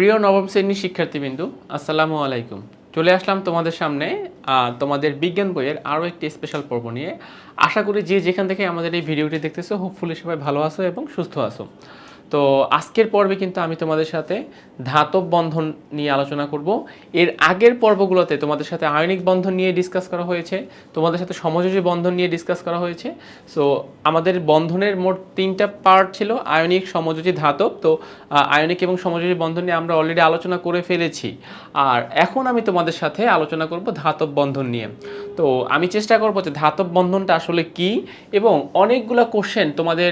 প্রিয় নবম শ্রেণির শিক্ষার্থীবৃন্দু, আসসালামু আলাইকুম। চলে আসলাম তোমাদের সামনে তোমাদের বিজ্ঞান বইয়ের আরও একটি স্পেশাল পর্ব নিয়ে। আশা করি যে যেখান থেকে আমাদের এই ভিডিওটি দেখতেছো হোপফুলি সবাই ভালো আছো এবং সুস্থ আছো। তো আজকের পর্বে কিন্তু আমি তোমাদের সাথে ধাতব বন্ধন নিয়ে আলোচনা করব। এর আগের পর্বগুলোতে তোমাদের সাথে আয়নিক বন্ধন নিয়ে ডিসকাস করা হয়েছে, তোমাদের সাথে সমযোজী বন্ধন নিয়ে ডিসকাস করা হয়েছে। সো আমাদের বন্ধনের মোট তিনটা পার্ট ছিল, আয়নিক, সমযোজী, ধাতব। তো আয়নিক এবং সমযোজী বন্ধন নিয়ে আমরা অলরেডি আলোচনা করে ফেলেছি। আর এখন আমি তোমাদের সাথে আলোচনা করব ধাতব বন্ধন নিয়ে। তো, আমি চেষ্টা করব যে ধাতব বন্ধনটা আসলে কি এবং অনেকগুলো কোশ্চেন তোমাদের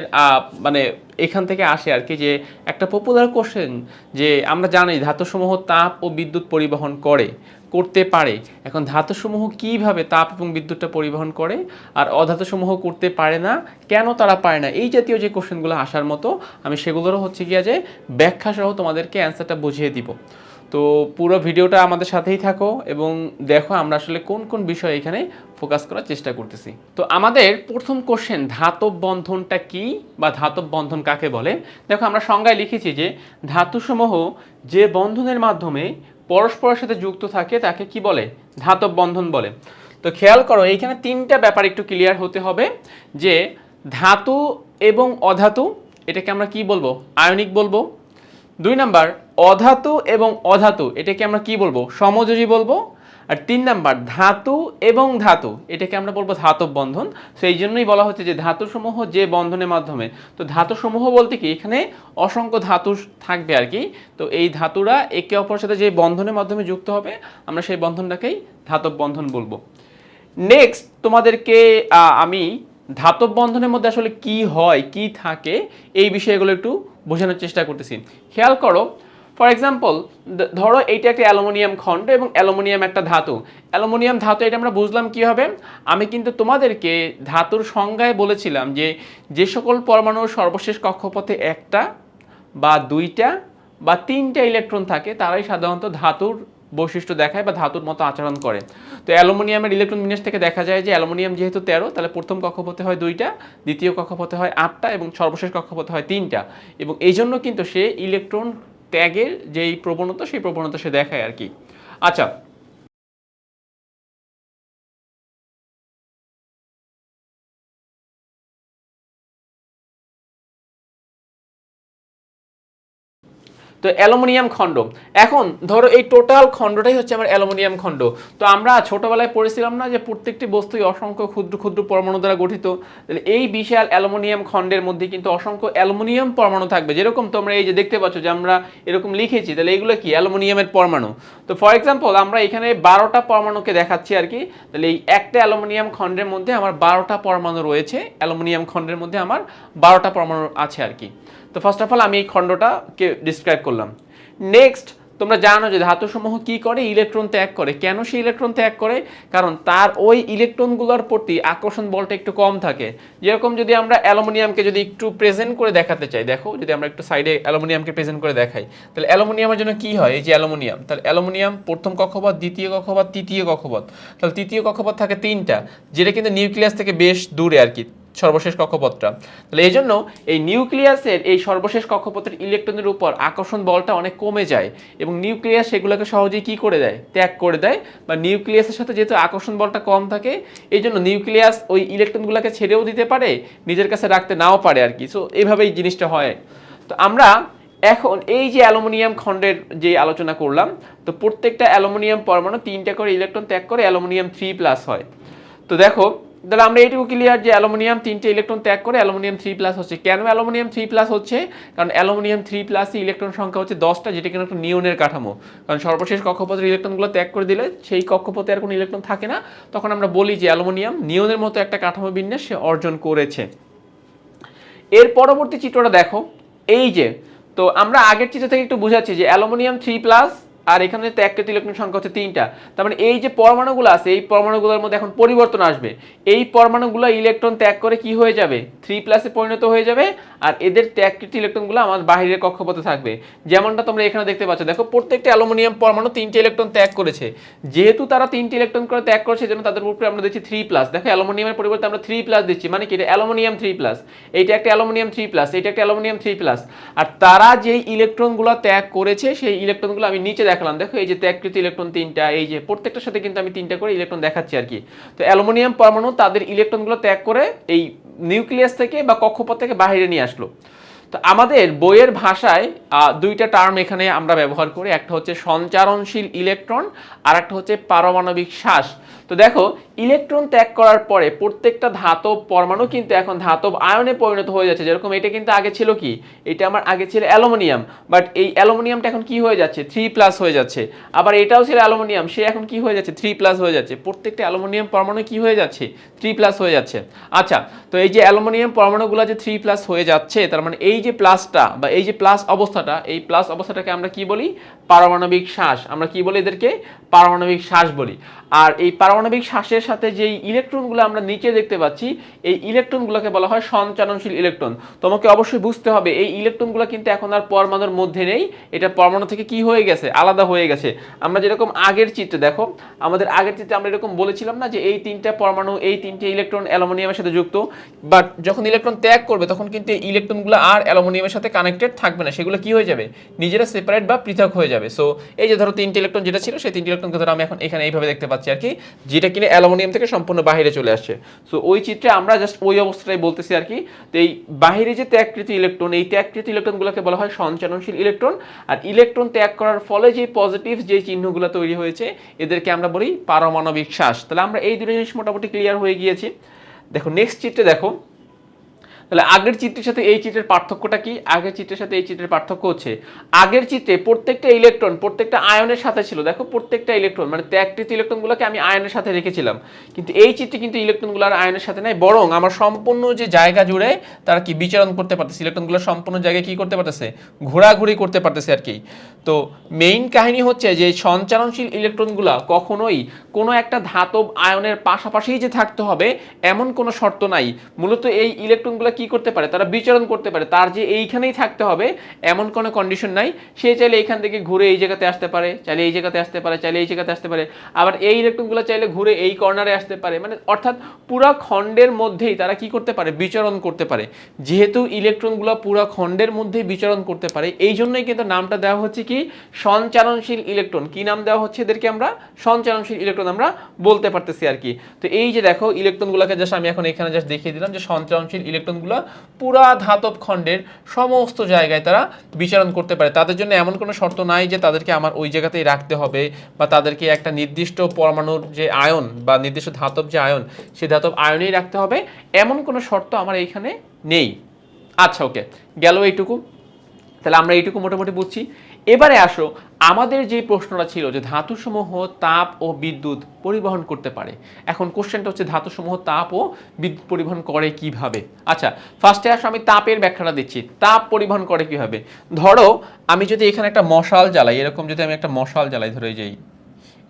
মানে এখান থেকে আসে আর কি যে একটা পপুলার কোশ্চেন যে আমরা জানি ধাতুসমূহ তাপ ও বিদ্যুৎ পরিবহন করে, করতে পারে। এখন ধাতুসমূহ কীভাবে তাপ এবং বিদ্যুৎটা পরিবহন করে আর অধাতুসমূহ করতে পারে না, কেন তারা পারে না, এই জাতীয় যে কোশ্চেনগুলো আসার মতো, আমি সেগুলোরও হচ্ছে গিয়া যে ব্যাখ্যা সহ তোমাদেরকে অ্যান্সারটা বুঝিয়ে দিব। তো পুরো ভিডিওটা আমাদের সাথেই থাকো এবং দেখো আমরা আসলে কোন কোন বিষয় এখানে ফোকাস করার চেষ্টা করতেছি। তো আমাদের প্রথম কোশ্চেন ধাতব বন্ধনটা কি বা ধাতব বন্ধন কাকে বলে? দেখো আমরা সংজ্ঞায় লিখেছি যে ধাতুসমূহ যে বন্ধনের মাধ্যমে পরস্পরের সাথে যুক্ত থাকে তাকে কি বলে? ধাতব বন্ধন বলে। তো খেয়াল করো, এইখানে তিনটা ব্যাপার একটু ক্লিয়ার হতে হবে যে ধাতু এবং অধাতু, এটাকে আমরা কি বলব? আয়নিক বলব। দুই নাম্বার, অধাতু এবং অধাতু, এটাকে আমরা কি বলব? সমযোজী বলব। আর তিন নাম্বার, ধাতু এবং ধাতু, এটাকে আমরা বলব ধাতব বন্ধন। সেই জন্যই বলা হচ্ছে যে ধাতুসমূহ যে বন্ধনের মাধ্যমে, তো ধাতুসমূহ বলতে কি? এখানে অসংখ্য ধাতু থাকবে আর কি। তো এই ধাতুরা একে অপরের সাথে যে বন্ধনের মাধ্যমে যুক্ত হবে, আমরা সেই বন্ধনটাকেই ধাতব বন্ধন বলব। নেক্সট তোমাদেরকে আমি ধাতব বন্ধনের মধ্যে আসলে কি হয়, কি থাকে, এই বিষয়গুলো একটু বোঝানোর চেষ্টা করতেছি। খেয়াল করো ফর এক্সাম্পল ধরো এইটা একটা অ্যালুমিনিয়াম খণ্ড এবং অ্যালুমিনিয়াম একটা ধাতু। অ্যালুমিনিয়াম ধাতু, এটা আমরা বুঝলাম কীভাবে আমি কিন্তু তোমাদেরকে ধাতুর সংজ্ঞায় বলেছিলাম যে যে সকল পরমাণু সর্বশেষ কক্ষপথে একটা বা দুইটা বা তিনটা ইলেকট্রন থাকে, তারাই সাধারণত ধাতুর বৈশিষ্ট্য দেখায় বা ধাতুর মতো আচরণ করে। তো অ্যালুমিনিয়ামের ইলেকট্রন বিন্যাস থেকে দেখা যায় যে অ্যালুমিনিয়াম যেহেতু তেরো, তাহলে প্রথম কক্ষপথে হয় দুইটা, দ্বিতীয় কক্ষপথে হয় আটটা এবং সর্বশেষ কক্ষপথে হয় তিনটা। এবং এই জন্য কিন্তু সে ইলেকট্রন ত্যাগের যেই প্রবণতা, সেই প্রবণতা সে দেখায় আর কি। আচ্ছা তো অ্যালুমিনিয়াম খণ্ড। এখন ধরো এই টোটাল খণ্ডটাই হচ্ছে আমার অ্যালুমিনিয়াম খণ্ড। তো আমরা ছোটবেলায় পড়েছিলাম না যে প্রত্যেকটি বস্তুই অসংখ্য ক্ষুদ্র ক্ষুদ্র পরমাণু দ্বারা গঠিত? তাহলে এই বিশাল অ্যালুমিনিয়াম খণ্ডের মধ্যে কিন্তু অসংখ্য অ্যালুমিনিয়াম পরমাণু থাকবে। যেরকম তোমরা এই যে দেখতে পাচ্ছ যে আমরা এরকম লিখেছি, তাহলে এইগুলো কি? অ্যালুমিনিয়ামের পরমাণু। তো ফর এক্সাম্পল আমরা এখানে বারোটা পরমাণুকে দেখাচ্ছি আর কি। তাহলে এই একটা অ্যালুমিনিয়াম খণ্ডের মধ্যে আমার বারোটা পরমাণু রয়েছে। অ্যালুমিনিয়াম খণ্ডের মধ্যে আমার বারোটা পরমাণু আছে আর কি। তো ফার্স্ট অফ অল আমি এই খণ্ডটাকে ডিসক্রাইব করলাম। নেক্সট তোমরা জানো যে ধাতুসমূহ কি করে? ইলেকট্রন ত্যাগ করে। কেন সে ইলেকট্রন ত্যাগ করে? কারণ তার ওই ইলেকট্রনগুলোর প্রতি আকর্ষণ বলটা একটু কম থাকে। যেরকম যদি আমরা অ্যালুমিনিয়ামকে যদি একটু প্রেজেন্ট করে দেখাতে চাই, দেখো, যদি আমরা একটু সাইডে অ্যালুমিনিয়ামকে প্রেজেন্ট করে দেখাই, তাহলে অ্যালুমিনিয়ামের জন্য কি হয়? এই যে অ্যালুমিনিয়াম, তাহলে অ্যালুমিনিয়াম প্রথম কক্ষপথ, দ্বিতীয় কক্ষপথ, তৃতীয় কক্ষপথ। তাহলে তৃতীয় কক্ষপথ থাকে তিনটা, যেটা কিন্তু নিউক্লিয়াস থেকে বেশ দূরে আর কি। সর্বশেষ কক্ষপথটা। তাহলে এই জন্য এই নিউক্লিয়াসের এই সর্বশেষ কক্ষপথের ইলেকট্রনের উপর আকর্ষণ বলটা অনেক কমে যায় এবং নিউক্লিয়াস সেগুলোকে সহজেই কি করে দেয়? ত্যাগ করে দেয় বা নিউক্লিয়াসের সাথে যেহেতু আকর্ষণ বলটা কম থাকে, এই জন্য নিউক্লিয়াস ওই ইলেকট্রনগুলোকে ছেড়েও দিতে পারে, নিজের কাছে রাখতে নাও পারে আর কি। সো এইভাবেই জিনিসটা হয়। তো আমরা এখন এই যে অ্যালুমিনিয়াম খণ্ডের যে আলোচনা করলাম, তো প্রত্যেকটা অ্যালুমিনিয়াম পরমাণু তিনটা করে ইলেকট্রন ত্যাগ করে অ্যালুমিনিয়াম থ্রি প্লাস হয়। তো দেখো তাহলে আমরা এইটুকু ক্লিয়ার যে অ্যালুমিনিয়াম তিনটে ইলেকট্রন ত্যাগ করে অ্যালুমিনিয়াম থ্রি প্লাস হচ্ছে। কেন অ্যালুমিনিয়াম থ্রি প্লাস হচ্ছে? কারণ অ্যালুমিনিয়াম থ্রি প্লাসে ইলেকট্রন সংখ্যা হচ্ছে দশটা, যেটা কিনা একটা নিয়নের কাঠামো। কারণ সর্বশেষ কক্ষপথের ইলেকট্রনগুলো ত্যাগ করে দিলে সেই কক্ষপথে আর কোনো ইলেকট্রন থাকে না। তখন আমরা বলি যে অ্যালুমিনিয়াম নিয়নের মতো একটা কাঠামো বিন্যাস সে অর্জন করেছে। এর পরবর্তী চিত্রটা দেখো। এই যে, তো আমরা আগের চিত্র থেকে একটু বুঝাচ্ছি যে অ্যালুমিনিয়াম থ্রি প্লাস আর এখানে ত্যাগকৃত ইলেকট্রন সংখ্যা হচ্ছে তিনটা। তার মানে এই যে পরমাণুগুলো আছে, এই পরমাণুগুলোর মধ্যে এখন পরিবর্তন আসবে। এই পরমাণুগুলো ইলেকট্রন ত্যাগ করে কি হয়ে যাবে? থ্রি প্লাসে পরিণত হয়ে যাবে আর এদের ত্যাগকৃত ইলেকট্রনগুলো আমার বাহিরের কক্ষপথে থাকবে। যেমনটা তোমরা এখানে দেখতে পাচ্ছ, দেখো প্রত্যেকটা অ্যালুমিনিয়াম পরমাণু তিনটে ইলেকট্রন ত্যাগ করেছে। যেহেতু তারা তিনটে ইলেকট্রন করে ত্যাগ করেছে জন্য তাদের উপরে আমরা দিচ্ছি থ্রি প্লাস দেখো অ্যালুমিনিয়ামের পরিবর্তে আমরা থ্রি প্লাস দিচ্ছি মানে কি? এটা অ্যালুমিনিয়াম থ্রি প্লাস এইটা একটা অ্যালুমিনিয়াম থ্রি প্লাস এইটা একটা অ্যালুমিনিয়াম থ্রি প্লাস আর তারা যেই ইলেকট্রনগুলো ত্যাগ করেছে, সেই ইলেকট্রনগুলো আমি নিচে দেখালাম। দেখো, এই যে ত্যাগকৃত ইলেকট্রন তিনটা, এই যে প্রত্যেকটার সাথে কিন্তু আমি তিনটা করে ইলেকট্রন দেখাচ্ছি আর কি। তো অ্যালুমিনিয়াম পরমাণু তাদের ইলেকট্রনগুলো ত্যাগ করে এই নিউক্লিয়াস থেকে বা কক্ষপথ থেকে বাহিরে নিয়ে আসলো। তো আমাদের বইয়ের ভাষায় দুইটা টার্ম এখানে আমরা ব্যবহার করি। একটা হচ্ছে সঞ্চারণশীল ইলেকট্রন আর একটা হচ্ছে পারমাণবিক শ্বাস। তো দেখো, ইলেকট্রন ত্যাগ করার পরে প্রত্যেকটা ধাতব পরমাণু কিন্তু এখন ধাতব আয়নে পরিণত হয়ে যাচ্ছে। যেরকম এটা কিন্তু আগে ছিল কি? এটা আমার আগে ছিল অ্যালুমিনিয়াম বাট এই অ্যালুমিনিয়ামটা এখন কি হয়ে যাচ্ছে? থ্রি প্লাস হয়ে যাচ্ছে। আবার এটাও ছিল অ্যালুমিনিয়াম, সে এখন কি হয়ে যাচ্ছে? থ্রি প্লাস হয়ে যাচ্ছে। প্রত্যেকটা অ্যালুমিনিয়াম পরমাণু কি হয়ে যাচ্ছে? থ্রি প্লাস হয়ে যাচ্ছে। আচ্ছা তো এই যে অ্যালুমিনিয়াম পরমাণুগুলো যে থ্রি প্লাস হয়ে যাচ্ছে, তার মানে এই যে প্লাসটা বা এই যে প্লাস অবস্থাটা, এই প্লাস অবস্থাটাকে আমরা কি বলি? পারমাণবিক শ্বাস। আমরা কি বলি এদেরকে? পারমাণবিক শ্বাস বলি। আর এই পারমাণবিক শ্বাসের সাথে যেই ইলেকট্রনগুলো আমরা নিচে দেখতে পাচ্ছি, এই ইলেকট্রনগুলোকে বলা হয় সঞ্চালনশীল ইলেকট্রন। তোমাকে অবশ্যই বুঝতে হবে, এই ইলেকট্রনগুলো কিন্তু এখন আর পরমাণুর মধ্যে নেই। এটা পরমাণু থেকে কি হয়ে গেছে? আলাদা হয়ে গেছে। আমরা যেরকম আগের চিত্রে, দেখো, আমাদের আগের চিত্রে আমরা এরকম বলেছিলাম না যে এই তিনটা পরমাণু, এই তিনটে ইলেকট্রন অ্যালুমিনিয়ামের সাথে যুক্ত। বাট যখন ইলেকট্রন ত্যাগ করবে, তখন কিন্তু এই ইলেকট্রনগুলো আর অ্যালুমিনিয়ামের সাথে কানেক্টেড থাকবে না। সেগুলো কি হয়ে যাবে? নিজেরা সেপারেট বা পৃথক হয়ে যাবে। সো এই যে ধরো তিনটে ইলেকট্রন যেটা ছিল, সেই তিনটে ইলেকট্রনকে ধরো আমি এখন এখানে এইভাবে দেখতে পাচ্ছি আর কি। যেটা কিনা অ্যালুমিনিয়াম থেকে সম্পূর্ণ বাইরে চলে আসছে। সো ওই চিত্রে আমরা জাস্ট ওই অবস্থাটাই বলতেছি আর কি তো এই বাহিরে যে ত্যাগকৃত ইলেকট্রন, এই ত্যাগকৃত ইলেকট্রনগুলোকে বলা হয় সঞ্চালনশীল ইলেকট্রন। আর ইলেকট্রন ত্যাগ করার ফলে যে পজিটিভ যে চিহ্নগুলো তৈরি হয়েছে, এদেরকে আমরা বলি পারমাণবিক শ্বাস। তাহলে আমরা এই দুটো জিনিস মোটামুটি ক্লিয়ার হয়ে গিয়েছি। দেখো নেক্সট চিত্রে দেখো তাহলে আগের চিত্রের সাথে এই চিত্রের পার্থক্যটা কি? আগের চিত্রের সাথে এই চিত্রের পার্থক্য হচ্ছে, আগের চিত্রে প্রত্যেকটা ইলেকট্রন প্রত্যেকটা আয়নের সাথে ছিল। দেখো প্রত্যেকটা ইলেকট্রন মানে ত্যাগকৃত ইলেকট্রনগুলোকে আমি আয়নের সাথে রেখেছিলাম। কিন্তু এই চিত্রে কিন্তু ইলেকট্রনগুলো আর আয়নের সাথে নাই, বরং আমার সম্পূর্ণ যে জায়গা জুড়ে তারা কি বিচরণ করতে পারতেছে? ইলেকট্রনগুলো সম্পূর্ণ জায়গায় কি করতে পারতেছে? ঘোরাঘুরি করতে পারতেছে আর কি। তো মেইন কাহিনী হচ্ছে যে সঞ্চালনশীল ইলেকট্রনগুলো কখনোই কোনো একটা ধাতব আয়নের পাশাপাশি যে থাকতে হবে, এমন কোনো শর্ত নাই। মূলত এই ইলেকট্রনগুলো কি করতে পারে, তারা বিচরণ করতে পারে, তার যে এইখানেই থাকতে হবে, এমন কোনো কন্ডিশন নাই। সে চাইলে এইখান থেকে ঘুরে এই জায়গাতে আসতে পারে, চাইলে এই জায়গাতে আসতে পারে, চাইলে এই জায়গাতে আসতে পারে। আবার এই ইলেকট্রনগুলো চাইলে ঘুরে এই কর্নারে আসতে পারে। মানে অর্থাৎ পুরা খণ্ডের মধ্যেই তারা কি করতে পারে, বিচরণ করতে পারে। যেহেতু ইলেকট্রনগুলো পুরা খণ্ডের মধ্যেই বিচরণ করতে পারে, এই জন্যই কিন্তু নামটা দেওয়া হচ্ছে কি, সঞ্চালনশীল ইলেকট্রন কি নাম দেওয়া হচ্ছে এদেরকে আমরা? সঞ্চালনশীল ইলেকট্রন আমরা বলতে পারতেছি আর কি। তো এই যে দেখো ইলেকট্রনগুলোকে জাস্ট আমি এখন এখানে জাস্ট দেখিয়ে দিলাম যে সঞ্চালনশীল ইলেকট্রনগুলো পুরা ধাতব খণ্ডের সমস্ত জায়গায় তারা বিচরণ করতে পারে। তাদের জন্য এমন কোনো শর্ত নাই যে তাদেরকে আমার ওই জায়গাতেই রাখতে হবে বা তাদেরকে একটা নির্দিষ্ট পরমাণুর যে আয়ন বা নির্দিষ্ট ধাতব যে আয়ন সেই ধাতব আয়নেই রাখতে হবে। এমন কোনো শর্ত আমার এইখানে নেই। আচ্ছা ওকে, গেল এইটুকু। তাহলে আমরা এইটুকু মোটামুটি বুঝছি। এবারে আসো আমাদের যে প্রশ্নটা ছিল যে ধাতুসমূহ তাপ ও বিদ্যুৎ পরিবহন করতে পারে, এখন কোশ্চেনটা হচ্ছে ধাতুসমূহ তাপ ও বিদ্যুৎ পরিবহন করে কীভাবে? আচ্ছা ফার্স্টে আসো, আমি তাপের ব্যাখ্যাটা দিচ্ছি। তাপ পরিবহন করে কীভাবে? ধরো, আমি যদি এখানে একটা মশাল জ্বালাই, এরকম যদি আমি একটা মশাল জ্বালাই, ধরে যাই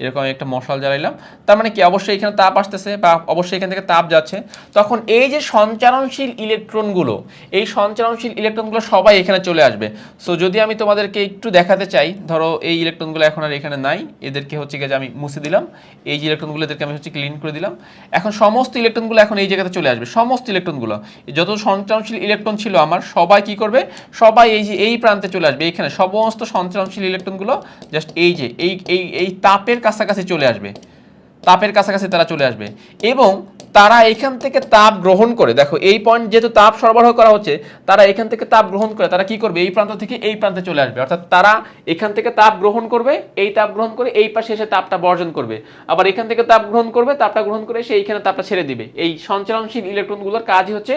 এরকম একটা মশাল জ্বালাইলাম। তার মানে কি, অবশ্যই এখানে তাপ আসতেছে বা অবশ্যই এখান থেকে তাপ যাচ্ছে। তখন এই যে সঞ্চারণশীল ইলেকট্রনগুলো, এই সঞ্চারণশীল ইলেকট্রনগুলো সবাই এখানে চলে আসবে। সো যদি আমি তোমাদেরকে একটু দেখাতে চাই, ধরো এই ইলেকট্রনগুলো এখন আর এখানে নাই। এদেরকে হচ্ছে গিয়ে আমি মুছে দিলাম, এই যে ইলেকট্রনগুলো এদেরকে আমি হচ্ছে ক্লিন করে দিলাম। এখন সমস্ত ইলেকট্রনগুলো এখন এই জায়গাতে চলে আসবে, সমস্ত ইলেকট্রনগুলো। যত সঞ্চালনশীল ইলেকট্রন ছিল আমার, সবাই কি করবে? সবাই এই যে এই প্রান্তে চলে আসবে এইখানে সমস্ত সঞ্চালনশীল ইলেকট্রনগুলো জাস্ট এই যে, এই এই এই তাপের কাছাকাছি চলে আসবে। তাপের কাছাকাছি তারা চলে আসবে। এবং তারা এখান থেকে তাপ গ্রহণ করে, দেখো এই পয়েন্ট যেহেতু তাপ সরবরাহ করা হচ্ছে, তারা এখান থেকে তাপ গ্রহণ করে, তারা কি করবে? এই প্রান্ত থেকে এই প্রান্তে চলে আসবে। অর্থাৎ তারা এখান থেকে তাপ গ্রহণ করবে, এই তাপ গ্রহণ করে এই পাশে এসে তাপটা বর্জন করবে। আবার এখান থেকে তাপ গ্রহণ করবে, তাপটা গ্রহণ করে সে এইখানে তাপটা ছেড়ে দিবে। এই সঞ্চালনশীল ইলেকট্রনগুলোর কাজই হচ্ছে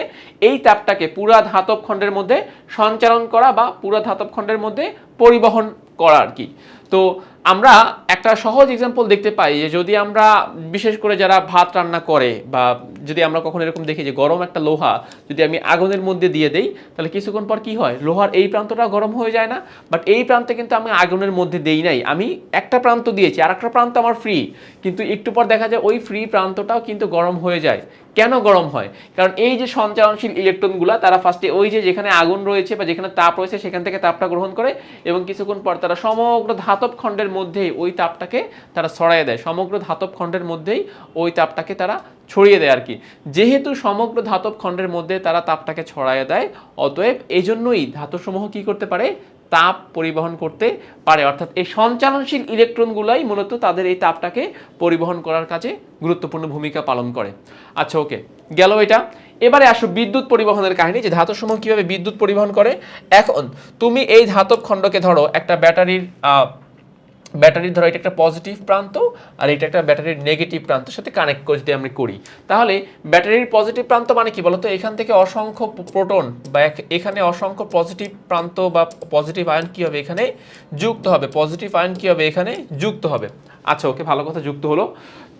এই তাপটাকে পুরা ধাতব খণ্ডের মধ্যে সঞ্চালন করা বা পুরা ধাতব খণ্ডের মধ্যে পরিবহন করা আর কি। তো আমরা একটা সহজ এক্সাম্পল দেখতে পাই যে যদি আমরা, বিশেষ করে যারা ভাত রান্না করে বা যদি আমরা কখনো এরকম দেখি যে গরম একটা লোহা যদি আমি আগুনের মধ্যে দিয়ে দেই, তাহলে কিছুক্ষণ পর কি হয়? লোহার এই প্রান্তটা গরম হয়ে যায় না বাট এই প্রান্তে কিন্তু আমি আগুনের মধ্যে দেই নাই। আমি একটা প্রান্ত দিয়েছি আর একটা প্রান্ত আমার ফ্রি কিন্তু একটু পর দেখা যায় ওই ফ্রি প্রান্তটাও কিন্তু গরম হয়ে যায়। কেন গরম হয়? কারণ এই যে সঞ্চালনশীল ইলেকট্রনগুলো, তারা ফার্স্টে ওই যে যেখানে আগুন রয়েছে বা যেখানে তাপ রয়েছে, সেখান থেকে তাপটা গ্রহণ করে এবং কিছুক্ষণ পর তারা সমগ্র ধাতব খণ্ডের মধ্যেই ওই তাপটাকে তারা ছড়াইয়ে দেয়। সমগ্র ধাতব খণ্ডের মধ্যেই ওই তাপটাকে তারা ছড়িয়ে দেয় আর কি যেহেতু সমগ্র ধাতব খণ্ডের মধ্যে তারা তাপটাকে ছড়াইয়ে দেয়, অতএব এই জন্যই ধাতুসমূহ কি করতে পারে? তাপ পরিবহন করতে পারে। অর্থাৎ এই সঞ্চালনশীল ইলেকট্রনগুলাই মূলত তাদের এই তাপটাকে পরিবহন করার কাজে গুরুত্বপূর্ণ ভূমিকা পালন করে। আচ্ছা ওকে, গেল এটা। এবারে আসো বিদ্যুৎ পরিবহনের কাহিনী, যে ধাতুসমূহ কীভাবে বিদ্যুৎ পরিবহন করে। এখন তুমি এই ধাতব খণ্ডকে ধরো, একটা ব্যাটারির ব্যাটারির ধরো এটা একটা পজিটিভ প্রান্ত আর এটা একটা ব্যাটারির নেগেটিভ প্রান্তের সাথে কানেক্ট করে যদি আমরা করি। তাহলে ব্যাটারির পজিটিভ প্রান্ত মানে কি বলতো? এখান থেকে অসংখ্য প্রোটন বা এখানে অসংখ্য পজিটিভ প্রান্ত বা পজিটিভ আয়ন কি হবে এখানে? যুক্ত হবে। পজিটিভ আয়ন কি হবে এখানে? যুক্ত হবে। আচ্ছা ওকে, ভালো কথা, যুক্ত হলো।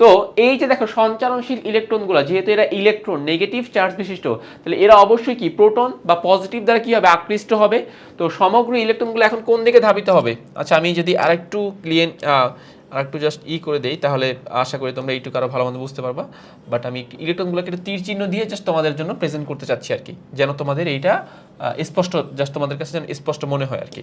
তো এই যে দেখো সঞ্চালনশীল ইলেকট্রনগুলো, যেহেতু এরা ইলেকট্রন নেগেটিভ চার্জ বিশিষ্ট, তাহলে এরা অবশ্যই কি প্রোটন বা পজিটিভ দ্বারা কি হবে আকৃষ্ট হবে? তো সমগ্র ইলেকট্রনগুলো এখন কোন দিকে ধাবিত হবে? আচ্ছা আমি যদি আরেকটু ক্লিয়ার আরেকটু জাস্ট ই করে দেই, তাহলে আশা করি তোমরা এইটুকু আরও ভালো মতো বুঝতে পারবা। বাট আমি ইলেকট্রনগুলোকে একটা তীর চিহ্ন দিয়ে জাস্ট তোমাদের জন্য প্রেজেন্ট করতে চাচ্ছি আর কি, যেন তোমাদের এইটা স্পষ্ট জাস্ট তোমাদের কাছে যেন স্পষ্ট মনে হয় আর কি।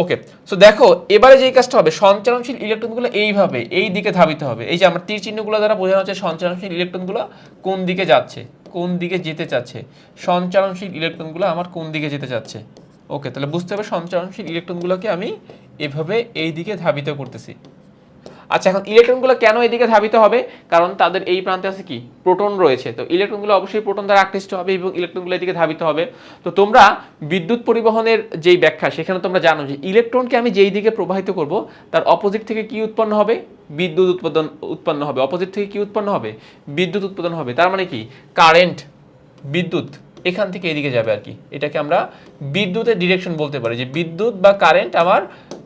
ওকে সো দেখো, এবারে যে কাজটা হবে, সঞ্চালনশীল ইলেকট্রনগুলো এইভাবে, এই দিকে ধাবিত হবে। এই যে আমার তীর চিহ্নগুলো দ্বারা বোঝানো হচ্ছে সঞ্চালনশীল ইলেকট্রনগুলো কোন দিকে যাচ্ছে, কোন দিকে যেতে চাচ্ছে। সঞ্চালনশীল ইলেকট্রনগুলো আমার কোন দিকে যেতে চাচ্ছে। ওকে তাহলে বুঝতে হবে সঞ্চালনশীল ইলেকট্রনগুলোকে আমি এভাবে এই দিকে ধাবিত করতেছি। আচ্ছা এখন ইলেকট্রনগুলো কেন এদিকে ধাবিত হবে? কারণ তাদের এই প্রান্তে আছে কি? প্রোটন রয়েছে। তো ইলেকট্রনগুলো অবশ্যই প্রোটন দ্বারা আকৃষ্ট হবে এবং ইলেকট্রনগুলো এদিকে ধাবিত হবে। তো তোমরা বিদ্যুৎ পরিবহনের যেই ব্যাখ্যা, সেখানে তোমরা জানো যে ইলেকট্রনকে আমি যেই দিকে প্রবাহিত করব, তার অপোজিট থেকে কি উৎপন্ন হবে? বিদ্যুৎ উৎপাদন উৎপন্ন হবে। অপোজিট থেকে কি উৎপন্ন হবে? বিদ্যুৎ উৎপাদন হবে। তার মানে কি? কারেন্ট বিদ্যুৎ এখান থেকে এদিকে যাবে আর কি। এটাকে আমরা বিদ্যুতের ডিরেকশন বলতে পারি যে বিদ্যুৎ বা কারেন্ট আমার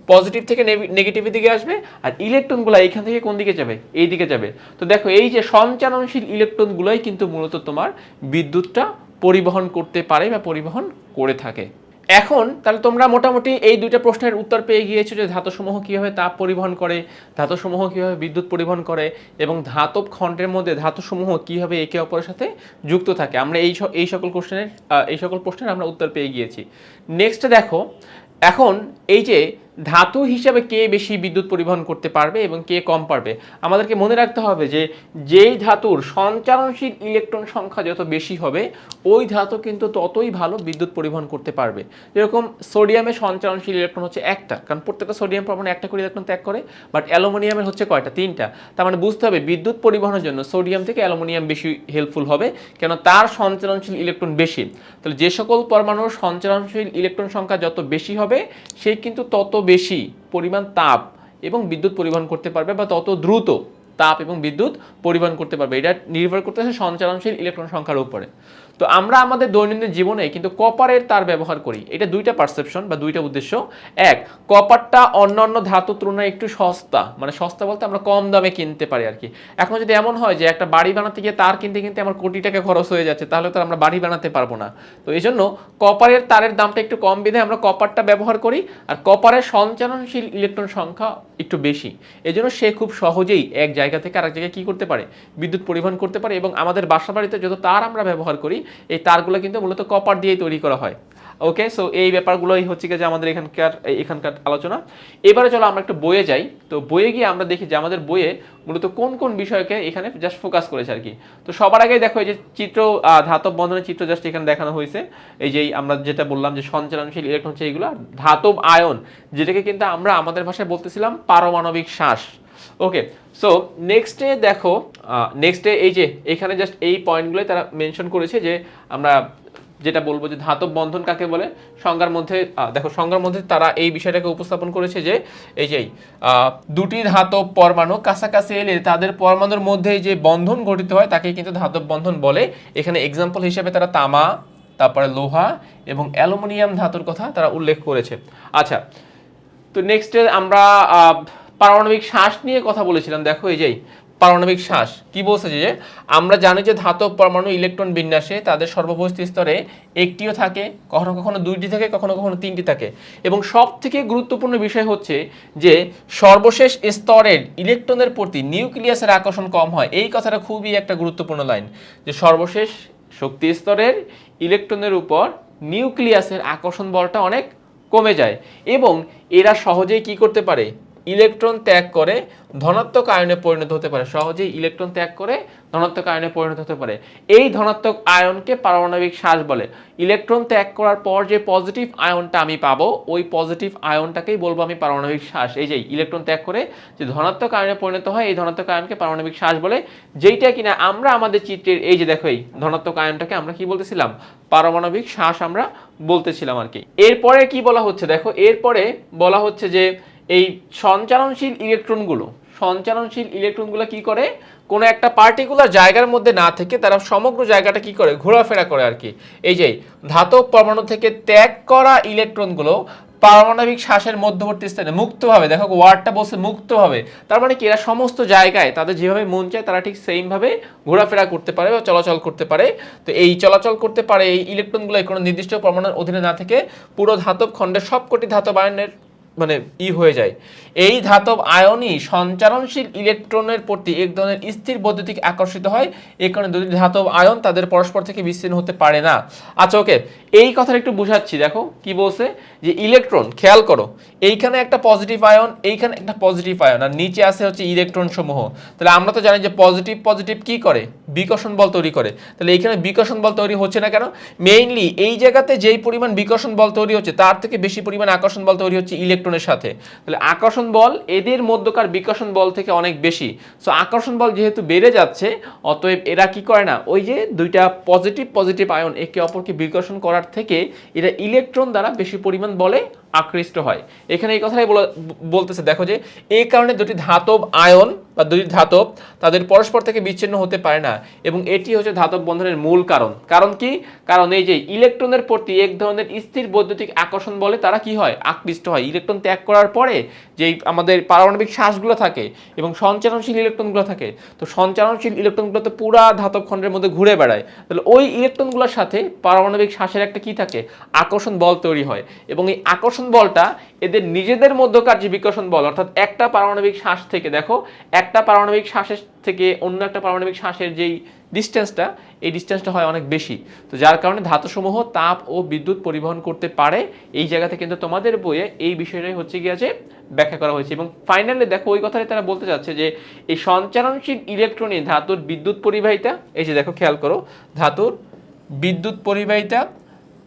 পজিটিভ থেকে নেগেটিভের দিকে আসবে, আর ইলেকট্রনগুলো এইখান থেকে কোন দিকে যাবে? এই দিকে যাবে। তো দেখো, এই যে সঞ্চালনশীল ইলেকট্রনগুলোই কিন্তু মূলত তোমার বিদ্যুৎটা পরিবহন করতে পারে বা পরিবহন করে থাকে। এখন, তাহলে তোমরা মোটামুটি এই দুইটা প্রশ্নের উত্তর পেয়ে গিয়েছো যে ধাতুসমূহ কীভাবে তাপ পরিবহন করে, ধাতুসমূহ কীভাবে বিদ্যুৎ পরিবহন করে, এবং ধাতব খণ্ডের মধ্যে ধাতুসমূহ কীভাবে একে অপরের সাথে যুক্ত থাকে। আমরা এই এই সকল কোশ্চেনের এই সকল প্রশ্নের আমরা উত্তর পেয়ে গিয়েছি। নেক্সট দেখো, এখন এই যে ধাতু হিসাবে কে বেশি বিদ্যুৎ পরিবহন করতে পারবে এবং কে কম পারবে? আমাদেরকে মনে রাখতে হবে যে, যেই ধাতুর সঞ্চালনশীল ইলেকট্রন সংখ্যা যত বেশি হবে, ওই ধাতু কিন্তু ততই ভালো বিদ্যুৎ পরিবহন করতে পারবে। যেরকম সোডিয়ামের সঞ্চালনশীল ইলেকট্রন হচ্ছে একটা, কারণ প্রত্যেকটা সোডিয়াম পরমাণু একটা করে ইলেকট্রন ত্যাগ করে, বাট অ্যালুমিনিয়ামের হচ্ছে কয়টা? তিনটা। তার মানে বুঝতে হবে বিদ্যুৎ পরিবহনের জন্য সোডিয়াম থেকে অ্যালুমিনিয়াম বেশি হেল্পফুল হবে, কেন তার সঞ্চালনশীল ইলেকট্রন বেশি। তাহলে যে সকল পরমাণুর সঞ্চালনশীল ইলেকট্রন সংখ্যা যত বেশি হবে সে কিন্তু তত বেশি পরিমাণ তাপ এবং বিদ্যুৎ পরিবহন করতে পারবে বা তত দ্রুত তাপ এবং বিদ্যুৎ পরিবহন করতে পারবে। এটা নির্ভর করতেছে সঞ্চালনশীল ইলেকট্রন সংখ্যার উপরে। তো আমরা আমাদের দৈনন্দিন জীবনে কিন্তু কপারের তার ব্যবহার করি। এটা দুইটা পারসেপশন বা দুইটা উদ্দেশ্য। এক কপারটা অন্যান্য ধাতুর তুলনায় একটু সস্তা। মানে সস্তা বলতে আমরা কম দামে কিনতে পারি আর কি এখন যদি এমন হয় যে একটা বাড়ি বানাতে গিয়ে তার কিনতে কিনতে আমার কোটি টাকা খরচ হয়ে যাচ্ছে, তাহলে তো আমরা বাড়ি বানাতে পারব না। তো এই জন্য কপারের তারের দামটা একটু কম বিধে আমরা কপারটা ব্যবহার করি। আর কপারের সঞ্চালনশীল ইলেকট্রন সংখ্যা একটু বেশি। এই জন্য সে খুব সহজেই এক জায়গা থেকে আরেক জায়গায় কি করতে পারে? বিদ্যুৎ পরিবহন করতে পারে এবং আমাদের বাসা বাড়িতে যত তার আমরা ব্যবহার করি এই তারগুলো কিন্তু মূলত কপার দিয়েই তৈরি করা হয়। ওকে সো এই ব্যাপারগুলোই হচ্ছে যে আমাদের এখানকার এখানকার আলোচনা। এবারে চলো আমরা একটু বইয়ে যাই। তো বইয়ে গিয়ে আমরা দেখি যে আমাদের বইয়ে মূলত কোন কোন বিষয়কে এখানে জাস্ট ফোকাস করেছে আর কি। তো সবার আগে দেখো এই যে চিত্র ধাতব বন্ধনের চিত্র জাস্ট এখানে দেখানো হয়েছে। এই যে আমরা যেটা বললাম যে সঞ্চালনশীল ইলেকট্রন হচ্ছে এইগুলো ধাতব আয়ন, যেটাকে কিন্তু আমরা আমাদের ভাষায় বলতেছিলাম পারমাণবিক শ্বাস। ওকে সো নেক্সটে দেখো নেক্সটে এই যে এখানে জাস্ট এই পয়েন্টগুলোই তারা মেনশন করেছে যে আমরা যেটা বলব যে ধাতব বন্ধন কাকে বলে? সংজ্ঞার মধ্যে দেখো সংজ্ঞার মধ্যে তারা এই বিষয়টাকে উপস্থাপন করেছে যে এই যে দুটি ধাতব পরমাণু কাছাকাছি এলে তাদের পরমাণুর মধ্যে যে বন্ধন গঠিত হয় তাকে কিন্তু ধাতব বন্ধন বলে। এখানে এক্সাম্পল হিসেবে তারা তামা, তারপরে লোহা এবং অ্যালুমিনিয়াম ধাতুর কথা তারা উল্লেখ করেছে। আচ্ছা তো নেক্সটে আমরা পারমাণবিক শ্বাস নিয়ে কথা বলেছিলাম, দেখো এই যেই পারমাণবিক শ্বাস। কি বলছে যে, আমরা জানি যে ধাতব পরমাণু ইলেকট্রন বিন্যাসে তাদের সর্ববস্থিত স্তরে একটিও থাকে, কখনো কখনো দুইটি থাকে, কখনো কখনো তিনটি থাকে। এবং সব থেকে গুরুত্বপূর্ণ বিষয় হচ্ছে যে, সর্বশেষ স্তরের ইলেকট্রনের প্রতি নিউক্লিয়াসের আকর্ষণ কম হয়। এই কথাটা খুবই একটা গুরুত্বপূর্ণ লাইন, যে সর্বশেষ শক্তি স্তরের ইলেকট্রনের উপর নিউক্লিয়াসের আকর্ষণ বলটা অনেক কমে যায়। এবং এরা সহজেই কি করতে পারে? ইলেকট্রন ত্যাগ করে ধনাত্মক আয়নে পরিণত হতে পারে। সহজেই ইলেকট্রন ত্যাগ করে ধনাত্মক আয়নে পরিণত হতে পারে। এই ধনাত্মক আয়নকে পারমাণবিক শ্বাস বলে। ইলেকট্রন ত্যাগ করার পর যে পজিটিভ আয়নটা আমি পাবো, ওই পজিটিভ আয়নটাকেই বলব আমি পারমাণবিক শ্বাস এই যে ইলেকট্রন ত্যাগ করে যে ধনাত্মক আয়নে পরিণত হয়, এই ধনাত্মক আয়নকে পারমাণবিক শ্বাস বলে। যেইটা কিনা আমরা আমাদের চিত্রের এই যে দেখো, এই ধনাত্মক আয়নটাকে আমরা কি বলতেছিলাম? পারমাণবিক শ্বাস আমরা বলতেছিলাম আর কি এরপরে কি বলা হচ্ছে? দেখো, এরপরে বলা হচ্ছে যে এই সঞ্চালনশীল ইলেকট্রনগুলো সঞ্চালনশীল ইলেকট্রনগুলো কি করে? কোনো একটা পার্টিকুলার জায়গার মধ্যে না থেকে তারা সমগ্র জায়গাটা কি করে? ঘোরাফেরা করে আর কি। এই যে, ধাতব পরমাণু থেকে ত্যাগ করা ইলেকট্রনগুলো পারমাণবিক শ্বাসের মধ্যবর্তী স্থানে মুক্তভাবে, দেখো ওয়ার্ডটা বলছে মুক্তভাবে, তার মানে কি? এরা সমস্ত জায়গায়, তাদের যেভাবে মন চায় তারা ঠিক সেইমভাবে ঘোরাফেরা করতে পারে বা চলাচল করতে পারে। তো এই চলাচল করতে পারে এই ইলেকট্রনগুলো কোনো নির্দিষ্ট পরমাণুর অধীনে না থেকে পুরো ধাতব খণ্ডের সবকটি ধাতব আয়নের মানে ই হয়ে যায়। এই ধাতব আয়নই সঞ্চারণশীল ইলেকট্রনের প্রতি এক ধরনের স্থির বৈদ্যুতিক আকর্ষিত হয়। এই কারণে দুটি ধাতব আয়ন তাদের পরস্পর থেকে বিচ্ছিন্ন হতে পারে না। আচ্ছা ওকে, এই কথাটা একটু বুঝাচ্ছি। দেখো, কি বলছে? যে ইলেকট্রন, খেয়াল করো, এইখানে একটা পজিটিভ আয়ন, এইখানে একটা পজিটিভ আয়ন, আর নিচে আছে হচ্ছে ইলেকট্রন সমূহ। তাহলে আমরা তো জানি যে পজিটিভ পজিটিভ কি করে? বিকর্ষণ বল তৈরি করে। তাহলে এইখানে বিকর্ষণ বল তৈরি হচ্ছে না কেন? মেইনলি এই জায়গাতে যেই পরিমাণ বিকর্ষণ বল তৈরি হচ্ছে, তার থেকে বেশি পরিমাণ আকর্ষণ বল তৈরি হচ্ছে ইলেকট্রনের সাথে। তাহলে আকর্ষণ বল এদের মধ্যকার বিকর্ষণ বল থেকে অনেক বেশি। সো আকর্ষণ বল যেহেতু বেড়ে যাচ্ছে, অতএব এরা কি করে না, ওই যে দুইটা পজিটিভ পজিটিভ আয়ন একে অপরকে বিকর্ষণ করার থেকে এরা ইলেকট্রন দ্বারা বেশি পরিমাণ বলে আকৃষ্ট হয়। এখানে এই কথাটাই বলা- বলতেছে, দেখো যে এই কারণে দুটি ধাতব আয়ন বা দুটি ধাতব তাদের পরস্পর থেকে বিচ্ছিন্ন হতে পারে না এবং এটি হচ্ছে ধাতব বন্ধনের মূল কারণ। কারণ কি? কারণ এই যে ইলেকট্রনের প্রতি এক ধরনের স্থির বৈদ্যুতিক আকর্ষণ বলে তারা কি হয়? আকৃষ্ট হয়। ইলেকট্রন ত্যাগ করার পরে যেই আমাদের পারমাণবিক শ্বাসগুলো থাকে এবং সঞ্চারণশীল ইলেকট্রনগুলো থাকে, তো সঞ্চারণশীল ইলেকট্রনগুলো তো পুরা ধাতব খণ্ডের মধ্যে ঘুরে বেড়ায়। তাহলে ওই ইলেকট্রনগুলোর সাথে পারমাণবিক শ্বাসের একটা কি থাকে? আকর্ষণ বল তৈরি হয় এবং এই আকর্ষণ বলটা এদের নিজেদের মধ্যকার যে বিকর্ষণ বল, অর্থাৎ একটা পারমাণবিক শ্বাস থেকে, দেখো, একটা পারমাণবিক শ্বাসের থেকে অন্য একটা পারমাণবিক শ্বাসের যেই ডিস্টেন্সটা এই ডিস্টেন্সটা হয় অনেক বেশি। তো যার কারণে ধাতুসমূহ তাপ ও বিদ্যুৎ পরিবহন করতে পারে, এই জায়গাতে কিন্তু তোমাদের বইয়ে এই বিষয়টাই হচ্ছে গিয়ে যে ব্যাখ্যা করা হয়েছে। এবং ফাইনালি দেখো, ওই কথাটাই তারা বলতে চাচ্ছে যে, এই সঞ্চালনশীল ইলেকট্রনে ধাতুর বিদ্যুৎ পরিবাহিতা, এই যে দেখো, খেয়াল করো, ধাতুর বিদ্যুৎ পরিবাহিতা,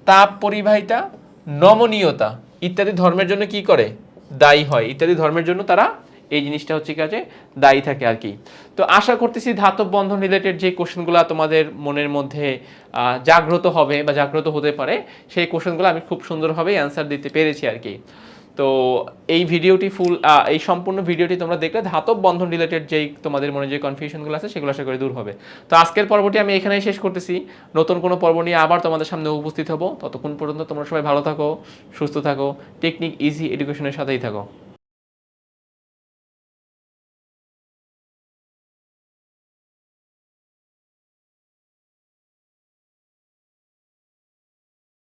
তাপ পরিবাহিতা, নমনীয়তা। ইত্যাদি ধর্মের জন্য কি করে? দায়ী হয়। ইত্যাদি ধর্মের জন্য তারা এই জিনিসটা হচ্ছে কি আছে, দায়ী থাকে আর কি। তো আশা করতেছি ধাতব বন্ধন রিলেটেড যে কোশ্চেনগুলো তোমাদের মনের মধ্যে জাগ্রত হবে বা জাগ্রত হতে পারে, সেই কোশ্চেনগুলো আমি খুব সুন্দরভাবেই অ্যান্সার দিতে পেরেছি আর কি। তো এই ভিডিওটি ফুল এই সম্পূর্ণ ভিডিওটি তোমরা দেখলে ধাতব বন্ধন রিলেটেড যেই তোমাদের মনে যে কনফিউশনগুলো আছে সেগুলো আশা করি দূর হবে। তো আজকের পর্বটি আমি এখানেই শেষ করতেছি। নতুন কোনো পর্ব নিয়ে আবার তোমাদের সামনে উপস্থিত হব। ততক্ষণ পর্যন্ত তোমরা সবাই ভালো থাকো, সুস্থ থাকো টেকনিক ইজি এডুকেশনের সাথেই থাকো।